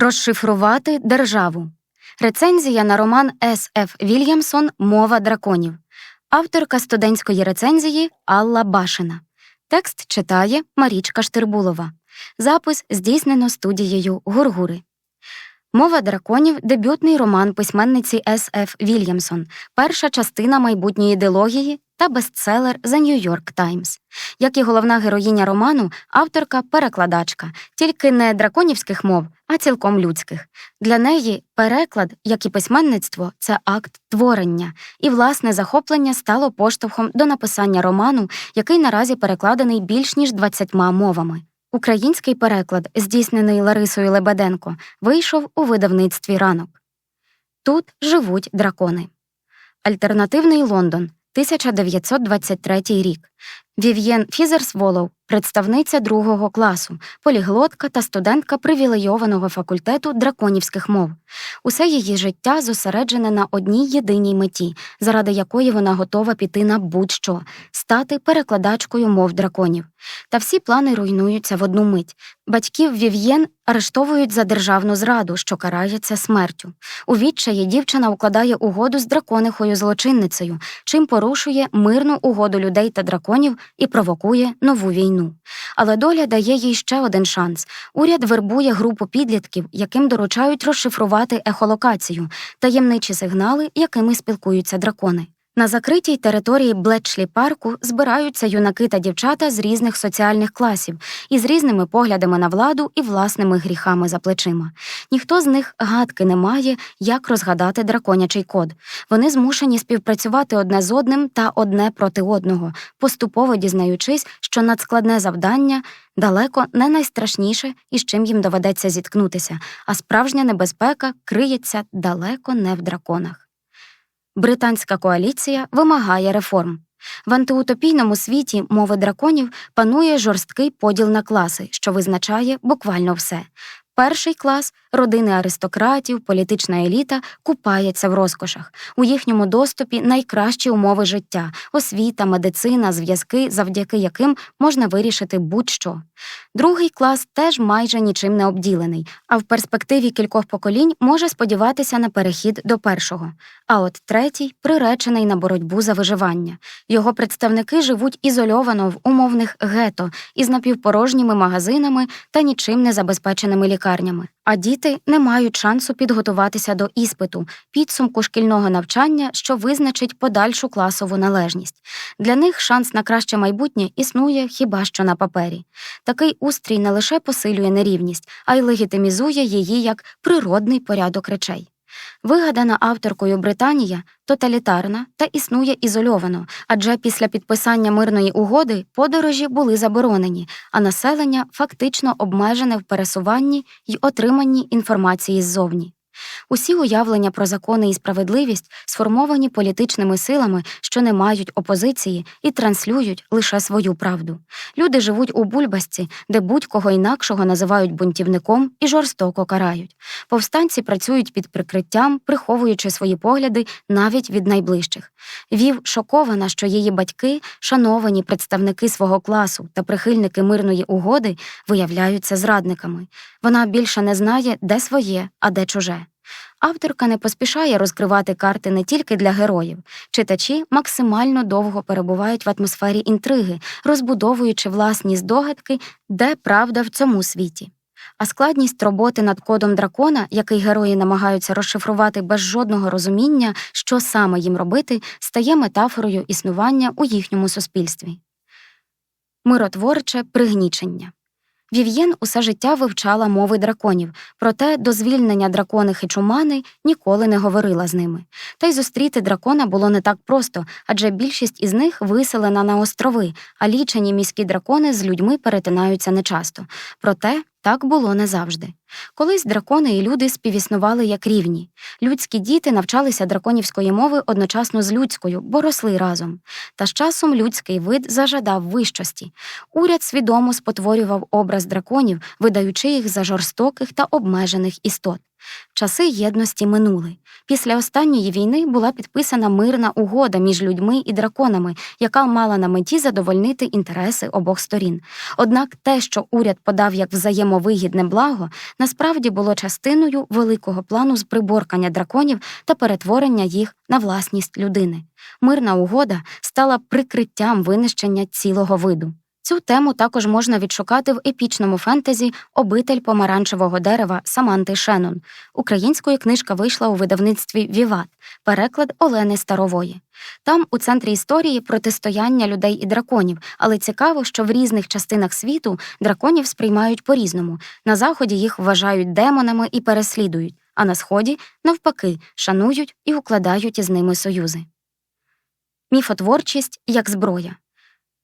Розшифрувати державу. Рецензія на роман С. Ф. Вільямсон Мова драконів. Авторка студентської рецензії Алла Башина. Текст читає Марічка Штирбулова. Запис здійснено студією Гургури. Мова драконів дебютний роман письменниці С. Ф. Вільямсон, перша частина майбутньої ідеології та бестселер The New York Times. Як і головна героїня роману, авторка перекладачка, тільки не драконівських мов, а цілком людських. Для неї переклад, як і письменництво, це акт творення, і власне захоплення стало поштовхом до написання роману, який наразі перекладений більш ніж 20 мовами. Український переклад, здійснений Ларисою Лебеденко, вийшов у видавництві ранок. Тут живуть дракони. Альтернативний Лондон, 1923 рік. Вів'єн Фізерсволов, представниця другого класу, поліглотка та студентка привілейованого факультету драконівських мов. Усе її життя зосереджене на одній єдиній меті, заради якої вона готова піти на будь-що стати перекладачкою мов драконів. Та всі плани руйнуються в одну мить. Батьків Вів'єн арештовують за державну зраду, що карається смертю. У відчаї дівчина укладає угоду з драконихою злочинницею, чим порушує мирну угоду людей та драконів і провокує нову війну. Але доля дає їй ще один шанс. Уряд вербує групу підлітків, яким доручають розшифрувати ехолокацію, таємничі сигнали, якими спілкуються дракони. На закритій території Блетчлі парку збираються юнаки та дівчата з різних соціальних класів із різними поглядами на владу і власними гріхами за плечима. Ніхто з них гадки не має, як розгадати драконячий код. Вони змушені співпрацювати одне з одним та одне проти одного, поступово дізнаючись, що надскладне завдання далеко не найстрашніше і з чим їм доведеться зіткнутися, а справжня небезпека криється далеко не в драконах. Британська коаліція вимагає реформ. В антиутопійному світі мови драконів панує жорсткий поділ на класи, що визначає буквально все. Перший клас родини аристократів, політична еліта купається в розкошах. У їхньому доступі найкращі умови життя, освіта, медицина, зв'язки, завдяки яким можна вирішити будь-що. Другий клас теж майже нічим не обділений, а в перспективі кількох поколінь може сподіватися на перехід до першого. А от третій приречений на боротьбу за виживання. Його представники живуть ізольовано в умовних гето із напівпорожніми магазинами та нічим не забезпеченими лікарнями. А діти не мають шансу підготуватися до іспиту, підсумку шкільного навчання, що визначить подальшу класову належність. Для них шанс на краще майбутнє існує хіба що на папері. Такий устрій не лише посилює нерівність, а й легітимізує її як природний порядок речей. Вигадана авторкою Британія тоталітарна та існує ізольовано, адже після підписання мирної угоди подорожі були заборонені, а населення фактично обмежене в пересуванні й отриманні інформації ззовні. Усі уявлення про закони і справедливість сформовані політичними силами, що не мають опозиції і транслюють лише свою правду. Люди живуть у бульбасці, де будь-кого інакшого називають бунтівником і жорстоко карають. Повстанці працюють під прикриттям, приховуючи свої погляди навіть від найближчих. Вів шокована, що її батьки, шановані представники свого класу та прихильники мирної угоди, виявляються зрадниками. Вона більше не знає, де своє, а де чуже. Авторка не поспішає розкривати карти не тільки для героїв. Читачі максимально довго перебувають в атмосфері інтриги, розбудовуючи власні здогадки, де правда в цьому світі. А складність роботи над кодом дракона, який герої намагаються розшифрувати без жодного розуміння, що саме їм робити, стає метафорою існування у їхньому суспільстві. Миротворче пригнічення. Вів'єн усе життя вивчала мови драконів, проте до звільнення драконихи чумани ніколи не говорила з ними. Та й зустріти дракона було не так просто, адже більшість із них виселена на острови, а лічені міські дракони з людьми перетинаються нечасто. Проте так було не завжди. Колись дракони і люди співіснували як рівні. Людські діти навчалися драконівської мови одночасно з людською, бо росли разом. Та з часом людський вид зажадав вищості. Уряд свідомо спотворював образ драконів, видаючи їх за жорстоких та обмежених істот. Часи єдності минули. Після останньої війни була підписана мирна угода між людьми і драконами, яка мала на меті задовольнити інтереси обох сторін. Однак те, що уряд подав як взаємовигідне благо, насправді було частиною великого плану з приборкання драконів та перетворення їх на власність людини. Мирна угода стала прикриттям винищення цілого виду. Цю тему також можна відшукати в епічному фентезі Обитель помаранчевого дерева Саманти Шеннон. Українською книжка вийшла у видавництві Віват, переклад Олени Старової. Там у центрі історії протистояння людей і драконів, але цікаво, що в різних частинах світу драконів сприймають по-різному. На заході їх вважають демонами і переслідують, а на сході, навпаки, шанують і укладають із ними союзи. Міфотворчість як зброя.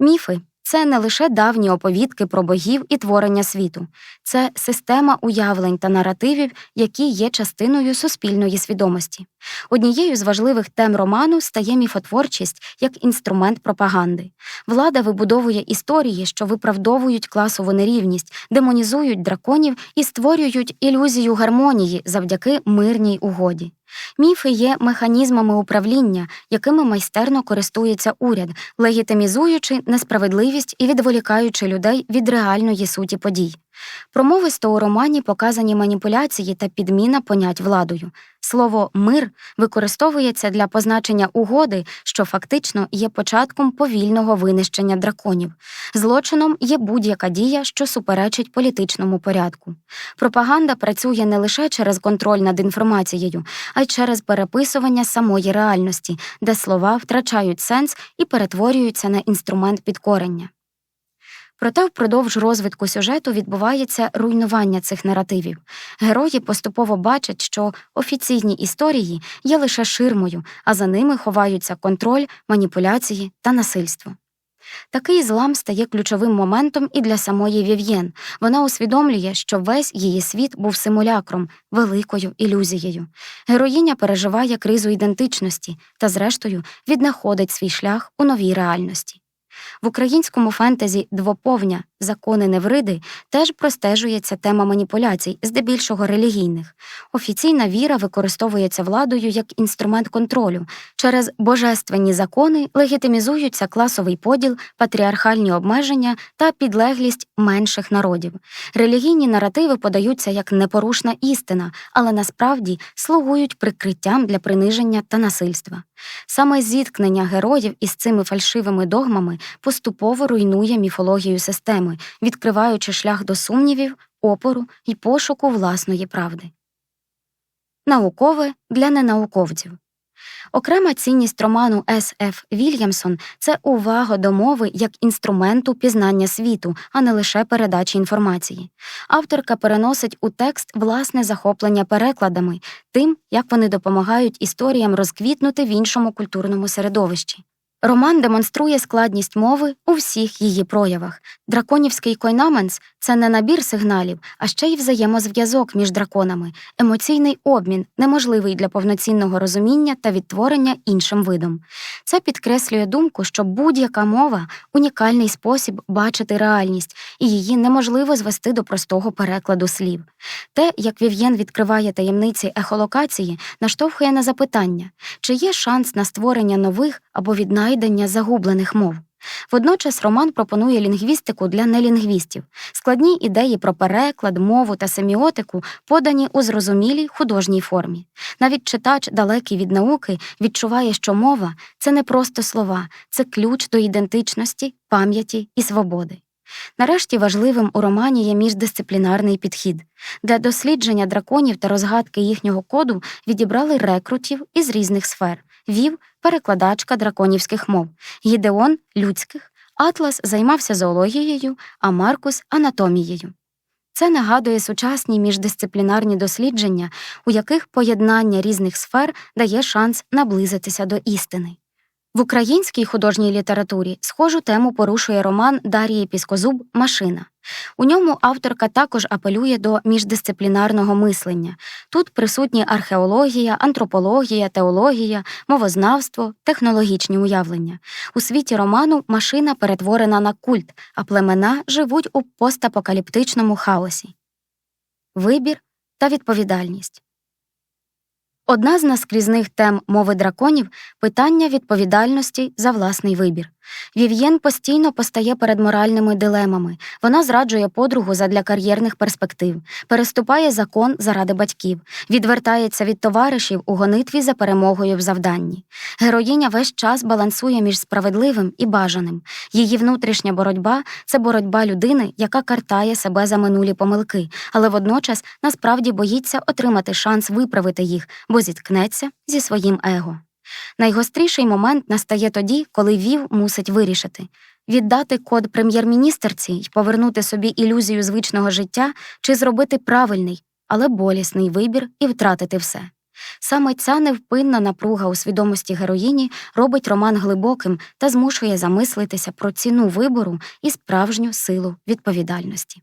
Міфи це не лише давні оповідки про богів і творення світу, це система уявлень та наративів, які є частиною суспільної свідомості. Однією з важливих тем роману стає міфотворчість як інструмент пропаганди. Влада вибудовує історії, що виправдовують класову нерівність, демонізують драконів і створюють ілюзію гармонії завдяки мирній угоді. Міфи є механізмами управління, якими майстерно користується уряд, легітимізуючи несправедливість і відволікаючи людей від реальної суті подій. Промовисто у романі показані маніпуляції та підміна понять владою. Слово мир використовується для позначення угоди, що фактично є початком повільного винищення драконів. Злочином є будь-яка дія, що суперечить політичному порядку. Пропаганда працює не лише через контроль над інформацією, а й через переписування самої реальності, де слова втрачають сенс і перетворюються на інструмент підкорення. Проте впродовж розвитку сюжету відбувається руйнування цих наративів. Герої поступово бачать, що офіційні історії є лише ширмою, а за ними ховаються контроль, маніпуляції та насильство. Такий злам стає ключовим моментом і для самої Вів'єн. Вона усвідомлює, що весь її світ був симулякром, великою ілюзією. Героїня переживає кризу ідентичності та, зрештою, віднаходить свій шлях у новій реальності. В українському фентезі двоповня закони Невриди теж простежується тема маніпуляцій, здебільшого релігійних. Офіційна віра використовується владою як інструмент контролю. Через божественні закони легітимізуються класовий поділ, патріархальні обмеження та підлеглість менших народів. Релігійні наративи подаються як непорушна істина, але насправді слугують прикриттям для приниження та насильства. Саме зіткнення героїв із цими фальшивими догмами поступово руйнує міфологію системи, відкриваючи шлях до сумнівів, опору і пошуку власної правди. Наукове для ненауковців Окрема цінність роману С. Ф. Вільямсон це увага до мови як інструменту пізнання світу, а не лише передачі інформації. Авторка переносить у текст власне захоплення перекладами, тим, як вони допомагають історіям розквітнути в іншому культурному середовищі. Роман демонструє складність мови у всіх її проявах. Драконівський койнаменс це не набір сигналів, а ще й взаємозв'язок між драконами, емоційний обмін, неможливий для повноцінного розуміння та відтворення іншим видом. Це підкреслює думку, що будь-яка мова унікальний спосіб бачити реальність, і її неможливо звести до простого перекладу слів. Те, як Вів'єн відкриває таємниці ехолокації, наштовхує на запитання, чи є шанс на створення нових або віднайдення загублених мов. Водночас Роман пропонує лінгвістику для нелінгвістів, складні ідеї про переклад, мову та семіотику подані у зрозумілій художній формі. Навіть читач, далекий від науки, відчуває, що мова це не просто слова, це ключ до ідентичності, пам'яті і свободи. Нарешті важливим у романі є міждисциплінарний підхід. Для дослідження драконів та розгадки їхнього коду відібрали рекрутів із різних сфер вів перекладачка драконівських мов, Гідеон людських, Атлас займався зоологією, а Маркус анатомією. Це нагадує сучасні міждисциплінарні дослідження, у яких поєднання різних сфер дає шанс наблизитися до істини. В українській художній літературі схожу тему порушує роман Дарії Піскозуб Машина. У ньому авторка також апелює до міждисциплінарного мислення. Тут присутні археологія, антропологія, теологія, мовознавство, технологічні уявлення. У світі роману машина перетворена на культ, а племена живуть у постапокаліптичному хаосі. Вибір та відповідальність. Одна з наскрізних тем мови драконів питання відповідальності за власний вибір. Вів'єн постійно постає перед моральними дилемами. Вона зраджує подругу задля кар'єрних перспектив, переступає закон заради батьків, відвертається від товаришів у гонитві за перемогою в завданні. Героїня весь час балансує між справедливим і бажаним. Її внутрішня боротьба це боротьба людини, яка картає себе за минулі помилки, але водночас насправді боїться отримати шанс виправити їх, бо зіткнеться зі своїм его. Найгостріший момент настає тоді, коли Вів мусить вирішити віддати код прем'єр-міністерці й повернути собі ілюзію звичного життя чи зробити правильний, але болісний вибір і втратити все. Саме ця невпинна напруга у свідомості героїні робить роман глибоким та змушує замислитися про ціну вибору і справжню силу відповідальності.